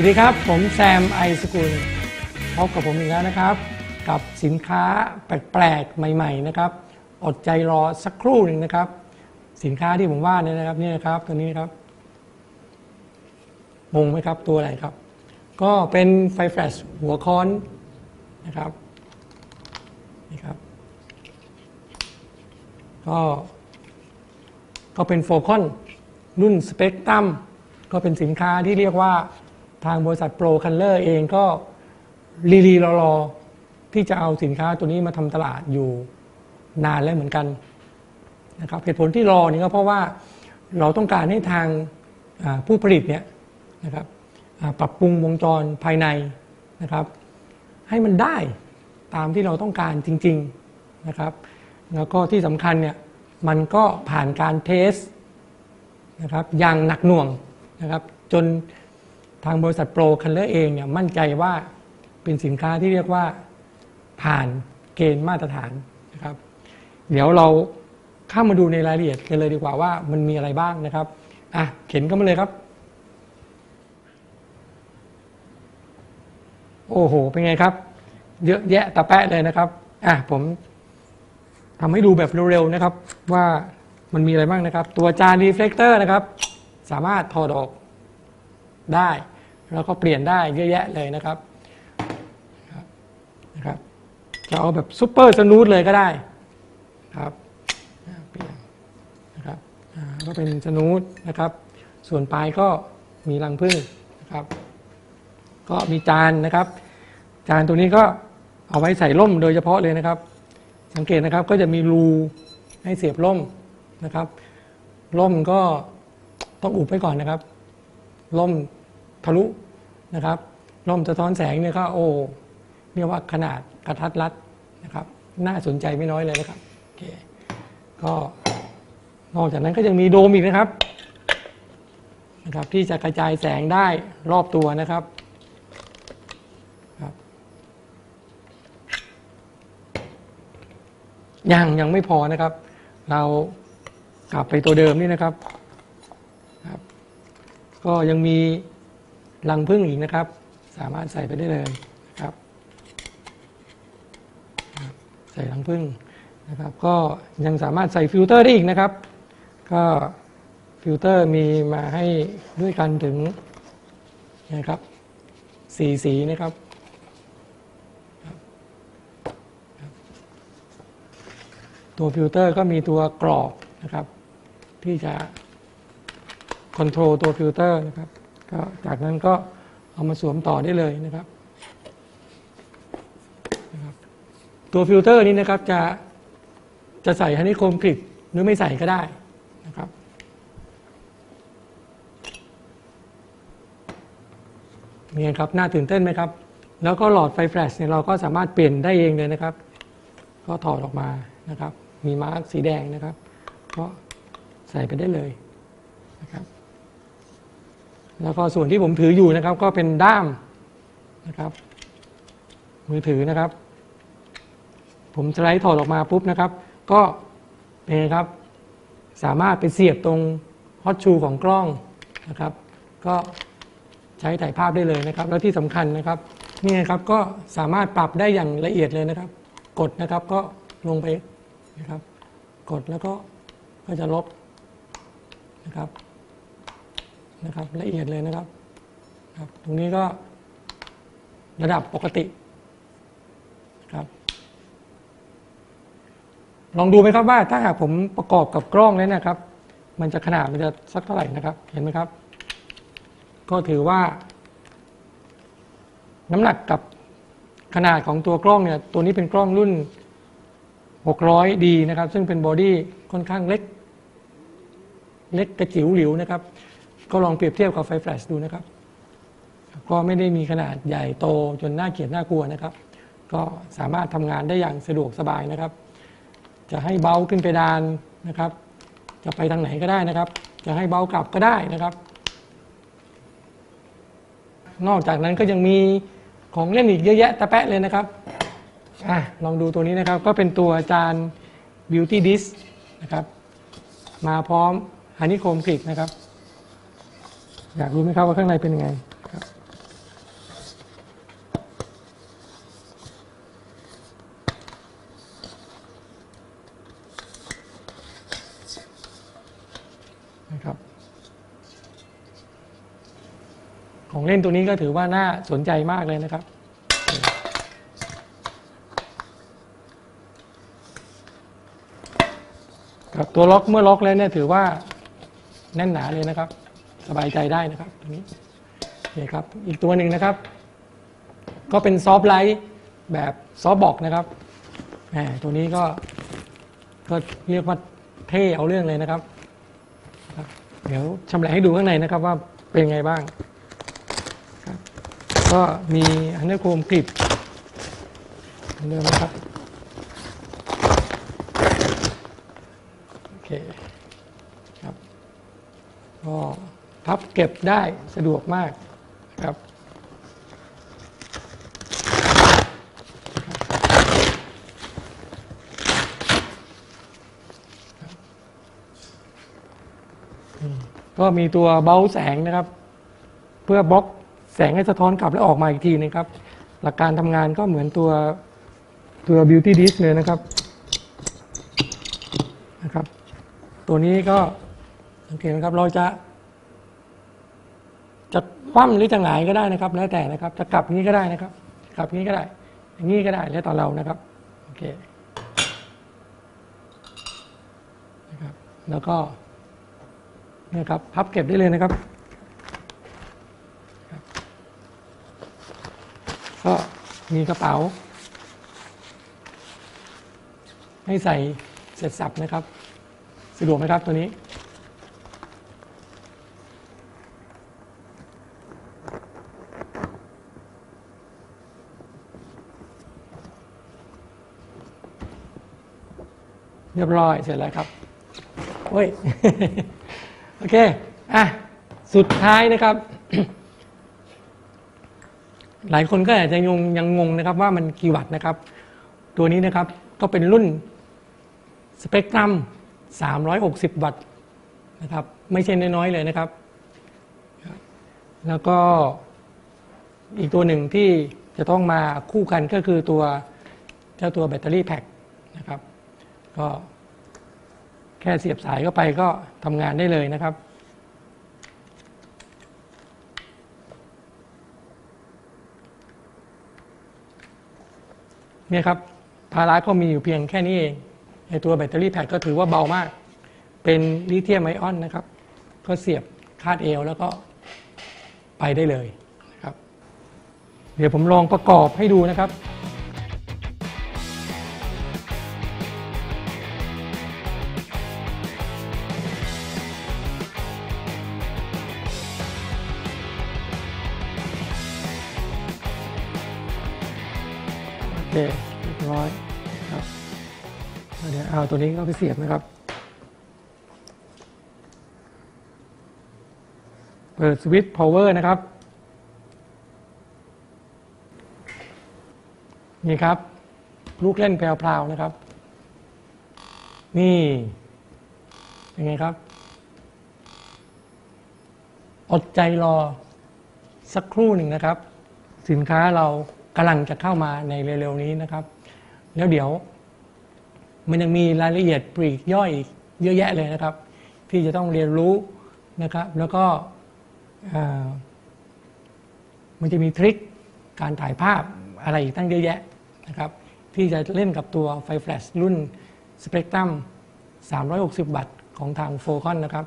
สวัสดีครับ ผมแซมไอสกุลพบกับผมอีกแล้วนะครับ กับสินค้าแปลกๆ ใหม่ ๆ นะครับ อดใจรอสักครู่หนึ่งนะครับ สินค้าที่ผมว่าเนี่ยนะครับนี่นะครับตัวนี้นะครับงงไหมครับตัวอะไรครับ ก็เป็นไฟแฟลชหัวค้อนนะครับนี่ครับ ก็ก็เป็นโฟคอนรุ่นสเปกตรัมก็เป็นสินค้าที่เรียกว่า ทางบริษัทโปรคัลเลอร์เองก็รีรีรอรอที่จะเอาสินค้าตัวนี้มาทำตลาดอยู่นานแล้วเหมือนกันนะครับเหตุผลที่รอนี่ก็เพราะว่าเราต้องการให้ทางผู้ผลิตเนี่ยนะครับปรับปรุงวงจรภายในนะครับ ให้มันได้ตามที่เราต้องการจริงๆนะครับ แล้วก็ที่สำคัญเนี่ยมันก็ผ่านการเทสนะครับอย่างหนักหน่วงนะครับจน ทางบริษัทโปรคัลเลอร์เองเนี่ยมั่นใจว่าเป็นสินค้าที่เรียกว่าผ่านเกณฑ์มาตรฐานนะครับ เดี๋ยวเราเข้ามาดูในรายละเอียดกันเลยดีกว่าว่ามันมีอะไรบ้างนะครับอะเข็นเข้ามาเลยครับ โอ้โห เป็นไงครับ เยอะแยะตะแปะเลยนะครับอะผมทำให้ดูแบบเร็วๆนะครับ ว่ามันมีอะไรบ้างนะครับ ตัวจานรีเฟล e เตอร์นะครับ สามารถถอดออก ได้ แล้วก็เปลี่ยนได้เยอะแยะเลยนะครับนะครับจะเอาแบบซุปเปอร์สนูทเลยก็ได้ครับเปลี่ยนนะครับก็เป็นสนูทนะครับ ส่วนปลายก็มีรังผึ้งนะครับ ก็มีจานนะครับ จานตัวนี้ก็เอาไว้ใส่ร่มโดยเฉพาะเลยนะครับ สังเกตนะครับก็จะมีรูให้เสียบร่มนะครับ ร่มก็ต้องอุบไว้ก่อนนะครับ ร่ม ทะลุนะครับร่มสะท้อนแสงเนี่ยก็โอ้เรียกว่าขนาดกระทัดรัดนะครับ น่าสนใจไม่น้อยเลยนะครับโอเคก็นอกจากนั้นก็ยังมีโดมอีกนะครับนะครับ ที่จะกระจายแสงได้รอบตัวนะครับยังยังไม่พอนะครับ เรากลับไปตัวเดิมนี่นะครับครับ ก็ยังมี รังพึ่งอีกนะครับ สามารถใส่ไปได้เลยนะครับ ใส่รังพึ่งนะครับ ก็ยังสามารถใส่ฟิลเตอร์ได้อีกนะครับ ก็ฟิลเตอร์มีมาให้ด้วยกันถึงนะครับสีสีนะครับตัวฟิลเตอร์ก็มีตัวกรอบนะครับ ที่จะคอนโทรลตัวฟิลเตอร์นะครับ ก็จากนั้นก็เอามาสวมต่อได้เลยนะครับ ตัวฟิลเตอร์นี้นะครับจะจะใส่ฮันนี่โคมกริดหรือไม่ใส่ก็ได้นะครับนี่ครับน่าตื่นเต้นไหมครับ แล้วก็หลอดไฟแฟลชเนี่ยเราก็สามารถเปลี่ยนได้เองเลยนะครับ ก็ถอดออกมานะครับ มีมาร์กสีแดงนะครับ ก็ใส่ไปได้เลยนะครับ แล้วก็ส่วนที่ผมถืออยู่นะครับ ก็เป็นด้ามนะครับ มือถือนะครับ ผมสไลด์ถอดออกมาปุ๊บนะครับ ก็เป็นครับ สามารถไปเสียบตรงฮอตชูของกล้องนะครับ ก็ใช้ถ่ายภาพได้เลยนะครับ แล้วที่สำคัญนะครับนี่ครับก็สามารถปรับได้อย่างละเอียดเลยนะครับ กดนะครับก็ลงไปนะครับ กดแล้วก็ก็จะลบนะครับ นะครับ ละเอียดเลยนะครับครับ ตรงนี้ก็ระดับปกติครับ ลองดูไหมครับว่าถ้าหากผมประกอบกับกล้องแล้วนะครับ มันจะขนาดมันจะสักเท่าไหร่นะครับ เห็นไหมครับ ก็ถือว่า น้ำหนักกับขนาดของตัวกล้องเนี่ยตัวนี้เป็นกล้องรุ่น 600D นะครับ ซึ่งเป็นบอดี้ค่อนข้างเล็ก เล็กกระจิ๋วหลิวนะครับ ก็ลองเปรียบเทียบกับไฟแฟลชดูนะครับ ก็ไม่ได้มีขนาดใหญ่โตจนน่าเกลียดน่ากลัวนะครับ ก็สามารถทำงานได้อย่างสะดวกสบายนะครับ จะให้เบาขึ้นไปดานนะครับ จะไปทางไหนก็ได้นะครับ จะให้เบากลับก็ได้นะครับ นอกจากนั้นก็ยังมีของเล่นอีกเยอะแยะตะแปะเลยนะครับอลองดูตัวนี้นะครับ ก็เป็นตัวจาน Beauty Dish นะครับ มาพร้อมฮันนี่โคมกริกนะครับ อยากรู้ไหมครับว่าข้างในเป็นยังไงนะครับ ของเล่นตัวนี้ก็ถือว่าน่าสนใจมากเลยนะครับตัวล็อกเมื่อล็อกแล้วเนี่ยถือว่าแน่นหนาเลยนะครับ สบายใจได้นะครับตัวนี้นี่ครับอีกตัวหนึ่งนะครับ ก็เป็นซอฟไลท์แบบซอฟบอกนะครับแหมตัวนี้ก็ก็เรียกว่าเท่เอาเรื่องเลยนะครับ เดี๋ยวชำแหละให้ดูข้างในนะครับว่าเป็นไงบ้าง ก็มีอันเดอร์โคมกริบเหมือนเดิมนะครับ โอเคครับก็ พับเก็บได้สะดวกมากนะครับ ก็มีตัวเบาแสงนะครับ เพื่อบล็อกแสงให้สะท้อนกลับแล้วออกมาอีกทีนะครับ หลักการทำงานก็เหมือนตัวตัว beauty disk เลยนะครับนะครับ ตัวนี้ก็สังเกตนะครับเราจะ จะคว่ำหรือจะหงายก็ได้นะครับ แล้วแต่นะครับ จะกลับนี้ก็ได้นะครับ กลับนี้ก็ได้ อย่างนี้ก็ได้แล้วแต่เรานะครับโอเคนะครับ แล้วก็นี่ครับพับเก็บได้เลยนะครับก็มีกระเป๋า ให้ใส่เสร็จสับนะครับ สะดวกไหมครับตัวนี้ เรียบร้อยเสร็จแล้วครับโอ้ยโอเคอะสุดท้ายนะครับ หลายคนก็อาจจะยังยังงงนะครับ ว่ามันกี่วัตต์นะครับ ตัวนี้นะครับก็เป็นรุ่นสเปกตรัม 360 วัตต์นะครับ ไม่ใช่น้อยๆเลยนะครับ แล้วก็อีกตัวหนึ่งที่จะต้องมาคู่กันก็คือตัวเจ้าตัวแบตเตอรี่แพ็คนะครับ ก็แค่เสียบสายเข้าไปก็ทำงานได้เลยนะครับ เนี่ยครับ ภาระก็มีอยู่เพียงแค่นี้เองในตัวแบตเตอรี่แพ็คก็ถือว่าเบามาก เป็นลิเธียมไอออนนะครับ ก็เสียบคาดเอวแล้วก็ไปได้เลยนะครับ เดี๋ยวผมลองประกอบให้ดูนะครับ เคเรียบร้อยครับเดี๋ยวเอาตัวนี้เข้าไปเสียบนะครับ เปิดสวิตช์ power นะครับ นี่ครับ ลูกเล่นแพรวๆนะครับ นี่เป็นไงครับ อดใจรอสักครู่หนึ่งนะครับ สินค้าเรา กำลังจะเข้ามาในเร็วๆนี้นะครับ แล้วเดี๋ยวมันยังมีรายละเอียดปลีกย่อยอีกเยอะแยะเลยนะครับ ที่จะต้องเรียนรู้นะครับ แล้วก็มันจะมีทริคการถ่ายภาพอะไรอีกตั้งเยอะแยะนะครับ ที่จะเล่นกับตัวไฟแฟลชรุ่น Spectrum 360 วัตต์ของทางโฟคอนนะครับ